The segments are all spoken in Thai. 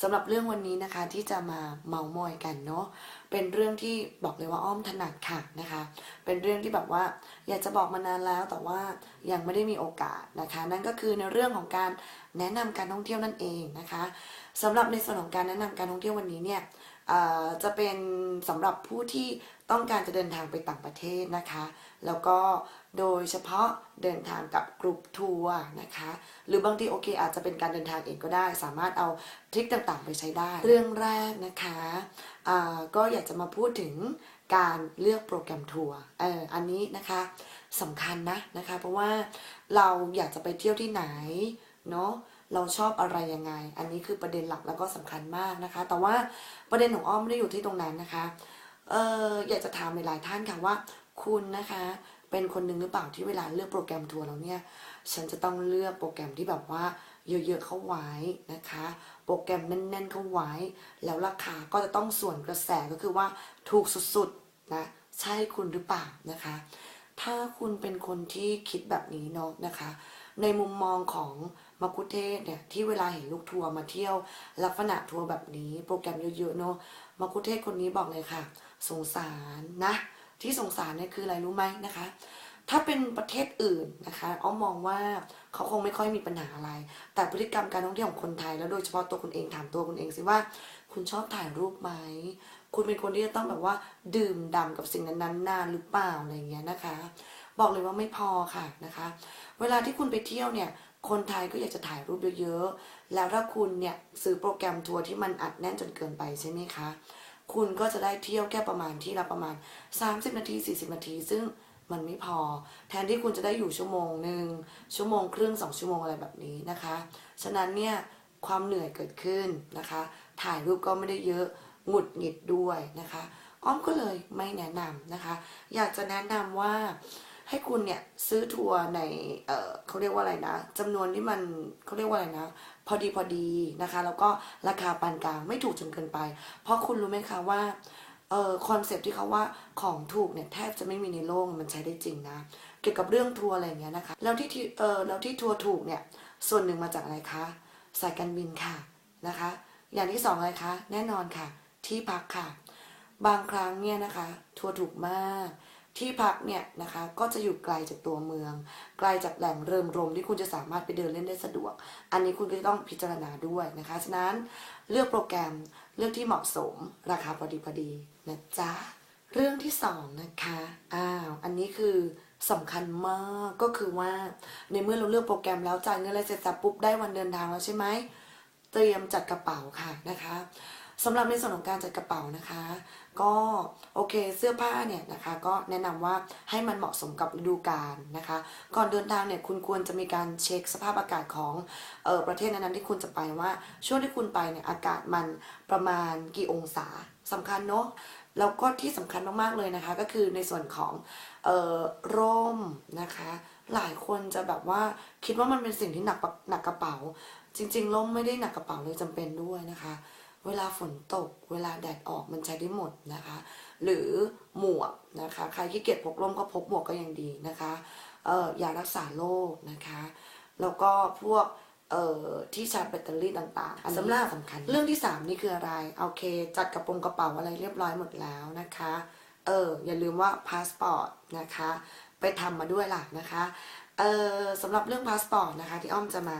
สำหรับเรื่องวันนี้นะคะที่จะมาเมามอยกันเนาะเป็นเรื่องที่บอกเลยว่าอ้อมถนัดค่ะนะคะ เป็นเรื่องที่แบบว่าอยากจะบอกมานานแล้วแต่ว่ายังไม่ได้มีโอกาสนะคะ นั่นก็คือในเรื่องของการแนะนำการท่องเที่ยวนั่นเองนะคะสำหรับในส่วนของการแนะนำการท่องเที่ยววันนี้เนี่ย จะเป็นสำหรับผู้ที่ต้องการจะเดินทางไปต่างประเทศนะคะ แล้วก็โดยเฉพาะเดินทางกับกลุ่มทัวร์นะคะ หรือบางทีโอเค อาจจะเป็นการเดินทางเองก็ได้ สามารถเอาทริคต่างๆ ไปใช้ได้ เรื่องแรกนะคะก็อยากจะมาพูดถึงการเลือกโปรแกรมทัวร์เอออันนี้นะคะสำคัญนะนะคะ เพราะว่าเราอยากจะไปเที่ยวที่ไหนเนาะ เราชอบอะไรยังไง อันนี้คือประเด็นหลักแล้วก็สำคัญมากนะคะ แต่ว่าประเด็นของอ้อมไม่ได้อยู่ที่ตรงนั้นนะคะเอออยากจะถามหลายๆท่านค่ะว่า คุณนะคะ เป็นคนหนึ่งหรือเปล่าที่เวลาเลือกโปรแกรมทัวร์แล้วเนี่ย ฉันจะต้องเลือกโปรแกรมที่แบบว่าเยอะๆเข้าไว้นะคะ โปรแกรมแน่น ๆ เข้าไว้ แล้วราคาก็จะต้องส่วนกระแสก็คือว่าถูกสุดๆนะใช่คุณหรือเปล่านะคะ ถ้าคุณเป็นคนที่คิดแบบนี้เนาะนะคะ ในมุมมองของ มกคุเทศเนี่ยที่เวลาเห็นลูกทัวร์มาเที่ยวลักษณะทัวร์แบบนี้โปรแกรมเยอะๆเนาะมกคุเทศคนนี้บอกเลยค่ะ สงสารนะ ที่สงสารเนี่ยคืออะไรรู้ไหมนะคะ ถ้าเป็นประเทศอื่นนะคะอ้อมมองว่าเขาคงไม่ค่อยมีปัญหาอะไร แต่พฤติกรรมการท่องเที่ยวของคนไทย แล้วโดยเฉพาะตัวคุณเองถามตัวคุณเองสิว่า คุณชอบถ่ายรูปไหมคุณเป็นคนที่จะต้องแบบว่าดื่มด่ำกับสิ่งนั้นๆนานหรือเปล่าอะไรเงี้ยนะคะ บอกเลยว่าไม่พอค่ะนะคะ เวลาที่คุณไปเที่ยวเนี่ย คนไทยก็อยากจะถ่ายรูปเยอะๆ แล้วถ้าคุณเนี่ยซื้อโปรแกรมทัวร์ที่มันอัดแน่นจนเกินไปใช่ไหมคะ คุณก็จะได้เที่ยวแค่ประมาณที่ละประมาณ 30 นาที 40 นาที ซึ่งมันไม่พอ แทนที่คุณจะได้อยู่ชั่วโมงหนึ่งชั่วโมงครึ่งสองชั่วโมงอะไรแบบนี้นะคะ ฉะนั้นเนี่ยความเหนื่อยเกิดขึ้นนะคะ ถ่ายรูปก็ไม่ได้เยอะหงุดหงิดด้วยนะคะ อ้อมก็เลยไม่แนะนำนะคะ อยากจะแนะนำว่า ให้คุณเนี่ยซื้อทัวร์ในเออเขาเรียกว่าอะไรนะจำนวนที่มันเขาเรียกว่าอะไรนะ พอดีพอดีนะคะ แล้วก็ราคาปานกลางไม่ถูกจนเกินไป เพราะคุณรู้ไหมคะว่าเออคอนเซปต์ที่เขาว่าของถูกเนี่ยแทบจะไม่มีในโลกมันใช้ได้จริงนะ เกี่ยวกับเรื่องทัวร์อะไรอย่างเงี้ยนะคะแล้วที่ที่เออแล้วที่ทัวร์ถูกเนี่ยส่วนหนึ่งมาจากอะไรคะสายการบินค่ะนะคะ อย่างที่สองอะไรคะแน่นอนค่ะ ที่พักค่ะ บางครั้งเนี่ยนะคะ ทัวร์ถูกมาก ที่พักเนี่ยนะคะก็จะอยู่ไกลจากตัวเมือง ไกลจากแหล่งเริมรมที่คุณจะสามารถไปเดินเล่นได้สะดวก อันนี้คุณก็จะต้องพิจารณาด้วยนะคะฉะนั้นเลือกโปรแกรมเลือกที่เหมาะสมราคาพอดีพอดีนะจ๊ะเรื่องที่สองนะคะอ้าวอันนี้คือสำคัญมากก็คือว่าในเมื่อเราเลือกโปรแกรมแล้วจ่ายเงินอะไรเสร็จสับปุ๊บได้วันเดินทางแล้วใช่ไหมเตรียมจัดกระเป๋าค่ะนะคะ สำหรับในส่วนของการจัดกระเป๋านะคะ ก็โอเคเสื้อผ้าเนี่ยนะคะก็แนะนำว่าให้มันเหมาะสมกับฤดูกาลนะคะ ก่อนเดินทางเนี่ยคุณควรจะมีการเช็คสภาพอากาศของเออประเทศนั้นๆที่คุณจะไปว่าช่วงที่คุณไปเนี่ยอากาศมันประมาณกี่องศาสำคัญเนาะแล้วก็ที่สำคัญมากๆเลยนะคะ ก็คือในส่วนของเออร่มนะคะ หลายคนจะแบบว่าคิดว่ามันเป็นสิ่งที่หนักหนักกระเป๋า จริงๆร่มไม่ได้หนักกระเป๋าเลยจำเป็นด้วยนะคะ เวลาฝนตก เวลาแดดออกมันใช้ได้หมดนะคะ หรือหมวกนะคะ ใครขี้เกียจพกร่มก็พกหมวกก็ยังดีนะคะเอ่อยารักษาโรคนะคะ แล้วก็พวกเอ่อที่ชาร์จแบตเตอรี่ต่างๆอันสำหรับสำคัญ เรื่องที่ 3 นี่คืออะไรโอเค จัดกระโปรงกระเป๋าอะไรเรียบร้อยหมดแล้วนะคะเอออย่าลืมว่าพาสปอร์ตนะคะ ไปทำมาด้วยล่ะนะคะเออสำหรับเรื่องพาสปอร์ตนะคะที่อ้อมจะมา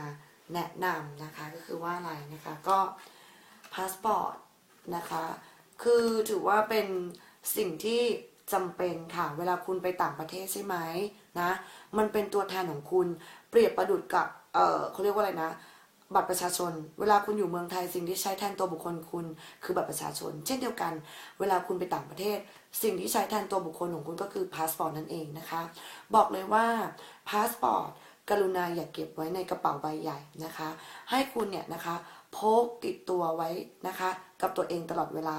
แนะนำนะคะก็คือว่าอะไรนะคะก็ พาสปอร์ตนะคะ คือถือว่าเป็นสิ่งที่จำเป็นค่ะ เวลาคุณไปต่างประเทศใช่ไหมนะ มันเป็นตัวแทนของคุณ เปรียบประดุดกับ เออเขาเรียกว่าอะไรนะ บัตรประชาชน เวลาคุณอยู่เมืองไทยสิ่งที่ใช้แทนตัวบุคคลคุณ คือบัตรประชาชน เช่นเดียวกัน เวลาคุณไปต่างประเทศ สิ่งที่ใช้แทนตัวบุคคลของคุณก็คือพาสปอร์ตนั่นเองนะคะ บอกเลยว่าพาสปอร์ตกรุณาอย่าเก็บไว้ในกระเป๋าใบใหญ่นะคะ ให้คุณเนี่ยนะคะ พกติดตัวไว้นะคะ กับตัวเองตลอดเวลา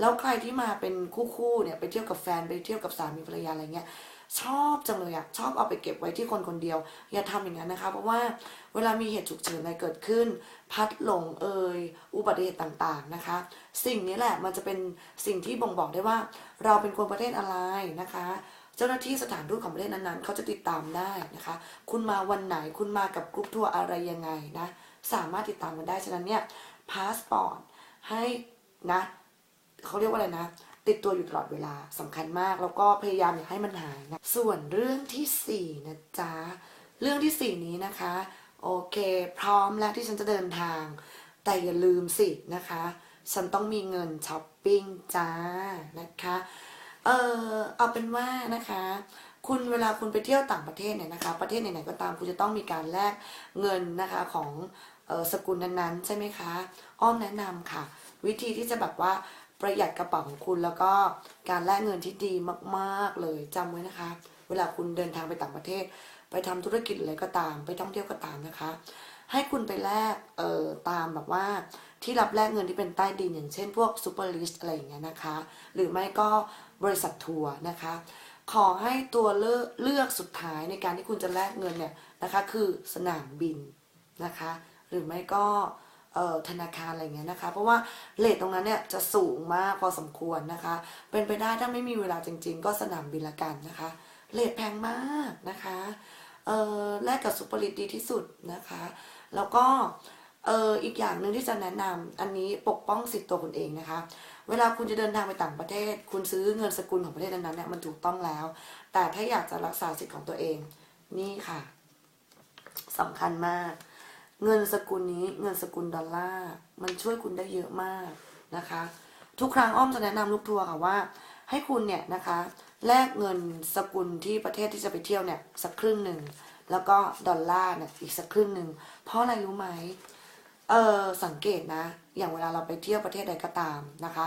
แล้วใครที่มาเป็นคู่ๆเนี่ยไปเที่ยวกับแฟนไปเที่ยวกับสามีภรรยาอะไรเงี้ยชอบจังเลยอะชอบเอาไปเก็บไว้ที่คนคนเดียว อย่าทำอย่างนั้นนะคะ เพราะว่าเวลามีเหตุฉุกเฉินอะไรเกิดขึ้น พัดหลงเอ่ยอุบัติเหตุต่างๆนะคะ สิ่งนี้แหละมันจะเป็นสิ่งที่บ่งบอกได้ว่า เราเป็นคนประเทศอะไรนะคะ เจ้าหน้าที่สถานทูตของประเทศนั้นๆเขาจะติดตามได้นะคะ คุณมาวันไหนคุณมากับกรุ๊ปทัวร์อะไรยังไงนะ สามารถติดตามกันได้ ฉะนั้นเนี่ยพาสปอร์ตให้นะเขาเรียกว่าอะไรนะ ติดตัวอยู่ตลอดเวลาสำคัญมาก แล้วก็พยายามอย่าให้มันหายนะ ส่วนเรื่องที่สี่นะจ๊ะ เรื่องที่สี่นี้นะคะ โอเค พร้อมแล้วที่ฉันจะเดินทาง แต่อย่าลืมสินะคะ ฉันต้องมีเงินช้อปปิ้งจ้านะคะเออเอาเป็นว่านะคะ คุณเวลาคุณไปเที่ยวต่างประเทศเนี่ยนะคะ ประเทศไหนๆก็ตามคุณจะต้องมีการแลกเงินนะคะของ สกุลนั้นๆ ใช่ไหมคะ อ้อมแนะนำค่ะ วิธีที่จะแบบว่าประหยัดกระเป๋าของคุณแล้วก็การแลกเงินที่ดีมากๆเลยจำไว้นะคะ เวลาคุณเดินทางไปต่างประเทศ ไปทำธุรกิจอะไรก็ตาม ไปท่องเที่ยวก็ตามนะคะ ให้คุณไปแลกเอ่อตามแบบว่าที่รับแลกเงินที่เป็นใต้ดินอย่างเช่นพวกซูเปอร์ลิสอะไรอย่างเงี้ยนะคะ หรือไม่ก็บริษัททัวร์นะคะ ขอให้ตัวเลือกเลือกสุดท้ายในการที่คุณจะแลกเงินเนี่ยนะคะ คือสนามบินนะคะ หรือไม่ก็ธนาคารอะไรเงี้ยนะคะ เพราะว่าเลทตรงนั้นเนี่ยจะสูงมากพอสมควรนะคะ เป็นไปได้ถ้าไม่มีเวลาจริง ๆ ก็สนามบินละกันนะคะเลทแพงมากนะคะเออแลกกับซูเปร์ลิสดีที่สุดนะคะ แล้วก็เอออีกอย่างหนึ่งที่จะแนะนำอันนี้ปกป้องสิทธิ์ตัวคุณเองนะคะ เวลาคุณจะเดินทางไปต่างประเทศ คุณซื้อเงินสกุลของประเทศนั้นเนี่ยมันถูกต้องแล้ว แต่ถ้าอยากจะรักษาสิทธิ์ของตัวเอง นี่ค่ะสำคัญมาก เงินสกุลนี้เงินสกุลดอลลาร์มันช่วยคุณได้เยอะมากนะคะ ทุกครั้งอ้อมจะแนะนำลูกทัวร์ค่ะว่า ให้คุณเนี่ยนะคะแลกเงินสกุลที่ประเทศที่จะไปเที่ยวเนี่ยสักครึ่งหนึ่งแล้วก็ดอลลาร์เนี่ยอีกสักครึ่งหนึ่งเพราะอะไรรู้ไหมเออสังเกตนะ อย่างเวลาเราไปเที่ยวประเทศใดก็ตามนะคะ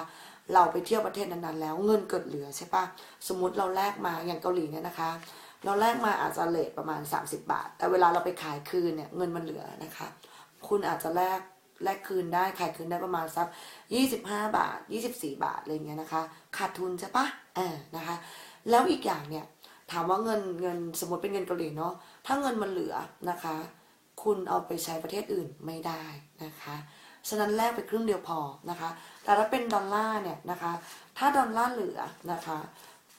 เราไปเที่ยวประเทศนั้นๆแล้วเงินเกิดเหลือใช่ปะสมมติเราแลกมาอย่างเกาหลีเนี่ยนะคะ เราแลกมาอาจจะเลทประมาณ 30 บาท แต่เวลาเราไปขายคืนเนี่ยเงินมันเหลือนะคะ คุณอาจจะแลกแลกคืนได้ขายคืนได้ประมาณสัก25 บาท 24 บาทอะไรเงี้ยนะคะ ขาดทุนใช่ปะอ่านะคะ แล้วอีกอย่างเนี่ยถามว่าเงินเงินสมมติเป็นเงินเกาหลีเนาะถ้าเงินมันเหลือนะคะ คุณเอาไปใช้ประเทศอื่นไม่ได้นะคะฉะนั้นแลกไปครึ่งเดียวพอนะคะ แต่ถ้าเป็นดอลลาร์เนี่ยนะคะ ถ้าดอลลาร์เหลือนะคะ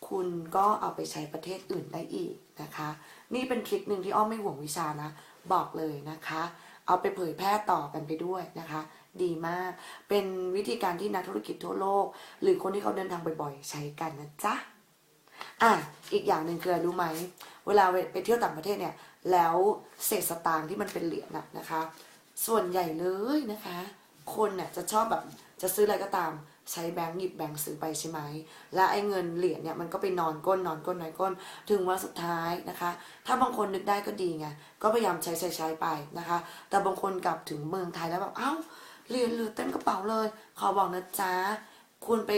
คุณก็เอาไปใช้ประเทศอื่นได้อีกนะคะ นี่เป็นทริคหนึ่งที่อ้อมไม่ห่วงวิชานะ บอกเลยนะคะ เอาไปเผยแพร่ต่อกันไปด้วยนะคะ ดีมาก เป็นวิธีการที่นักธุรกิจทั่วโลก หรือคนที่เขาเดินทางบ่อยๆใช้กันนะจ๊ะอะอีกอย่างหนึ่งคือรู้ไหม เวลาไปเที่ยวต่างประเทศเนี่ย แล้วเศษสตางค์ที่มันเป็นเหรียญน่ะนะคะ ส่วนใหญ่เลยนะคะ คนเนี่ยจะชอบแบบจะซื้ออะไรก็ตาม ใช้แบงค์หยิบแบงค์ซื้อไปใช่ไหม และไอ้เงินเหรียญเนี่ยมันก็ไปนอนก้นนอนก้นนอนก้น ถึงวันสุดท้ายนะคะ ถ้าบางคนนึกได้ก็ดีไง ก็พยายามใช้ใช้ใช้ไปนะคะ แต่บางคนกลับถึงเมืองไทยแล้วแบบ เอ้า เหรียญเหลือเต็มกระเป๋าเลย ขอบอกนะจ๊ะ คุณไป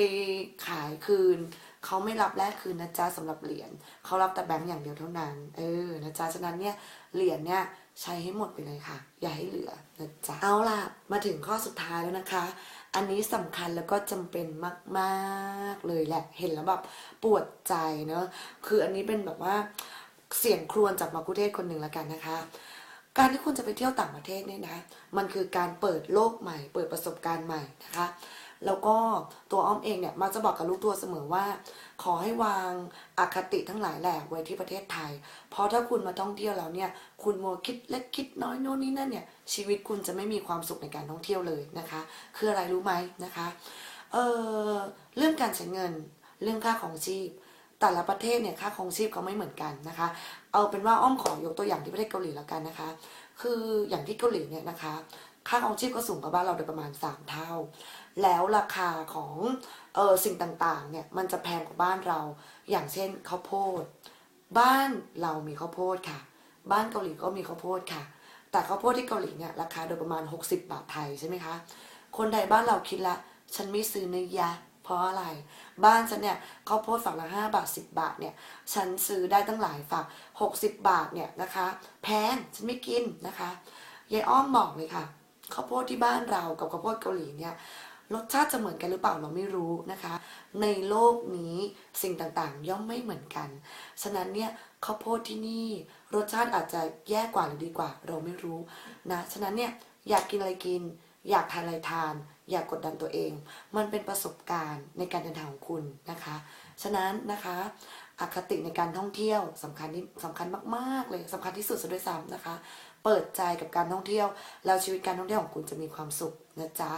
ขายคืน เขาไม่รับแลกคืนนะจ๊ะสำหรับเหรียญเขารับแต่แบงค์อย่างเดียวเท่านั้น เออนะจ๊ะฉะนั้นเนี่ยเหรียญเนี่ยใช้ให้หมดไปเลยค่ะ อย่าให้เหลือนะจ๊ะเอาล่ะมาถึงข้อสุดท้ายแล้วนะคะ อันนี้สำคัญแล้วก็จำเป็นมากๆเลยแหละเห็นแล้วแบบปวดใจเนอะคืออันนี้เป็นแบบว่าเสียงครวญจากมาคุเทศคนหนึ่งแล้วกันนะคะการที่คุณจะไปเที่ยวต่างประเทศเนี่ยนะ มันคือการเปิดโลกใหม่ เปิดประสบการณ์ใหม่นะคะ แล้วก็ตัวอ้อมเองเนี่ยมักจะบอกกับลูกทัวร์เสมอว่า ขอให้วางอคติทั้งหลายแหละไว้ที่ประเทศไทย เพราะถ้าคุณมาท่องเที่ยวแล้วเนี่ย คุณมัวคิดเล็กคิดน้อยโน่นนี่นั่นเนี่ย ชีวิตคุณจะไม่มีความสุขในการท่องเที่ยวเลยนะคะ คืออะไรรู้ไหมนะคะเออเรื่องการใช้เงิน เรื่องค่าของชีพแต่ละประเทศเนี่ยค่าของชีพเขาไม่เหมือนกันนะคะ เอาเป็นว่าอ้อมขอยกตัวอย่างที่ประเทศเกาหลีแล้วกันนะคะ คืออย่างที่เกาหลีเนี่ยนะคะ ค่าของชีพก็สูงกว่าบ้านเราโดยประมาณ 3 เท่า แล้วราคาของเออสิ่งต่างๆเนี่ยมันจะแพงกว่าบ้านเรา อย่างเช่นข้าวโพด บ้านเรามีข้าวโพดค่ะ บ้านเกาหลีก็มีข้าวโพดค่ะ แต่ข้าวโพดที่เกาหลีเนี่ยราคาโดยประมาณ 60 บาทไทยใช่ไหมคะ คนไทยบ้านเราคิดละฉันไม่ซื้อเนื้อยะเพราะอะไร บ้านฉันเนี่ยข้าวโพดฝักละ5บาท10บาทเนี่ย ฉันซื้อได้ตั้งหลายฝัก60บาทเนี่ยนะคะ แพงฉันไม่กินนะคะยายอ้อมบอกเลยค่ะ ข้าวโพดที่บ้านเรากับข้าวโพดเกาหลีเนี่ยรสชาติจะเหมือนกันหรือเปล่าเราไม่รู้นะคะ ในโลกนี้สิ่งต่างๆ ย่อมไม่เหมือนกัน ฉะนั้นเนี่ยข้าวโพดที่นี่ รสชาติอาจจะแย่กว่าหรือดีกว่า เราไม่รู้นะฉะนั้นเนี่ยอยากกินอะไรกิน อยากทานอะไรทาน อยากกดดันตัวเอง มันเป็นประสบการณ์ในการเดินทางของคุณนะคะ ฉะนั้นนะคะอคติในการท่องเที่ยวสำคัญที่สำคัญมากๆเลยสำคัญที่สุดซะด้วยซ้ำนะคะ เปิดใจกับการท่องเที่ยว แล้วชีวิตการท่องเที่ยวของคุณจะมีความสุขนะจ๊ะ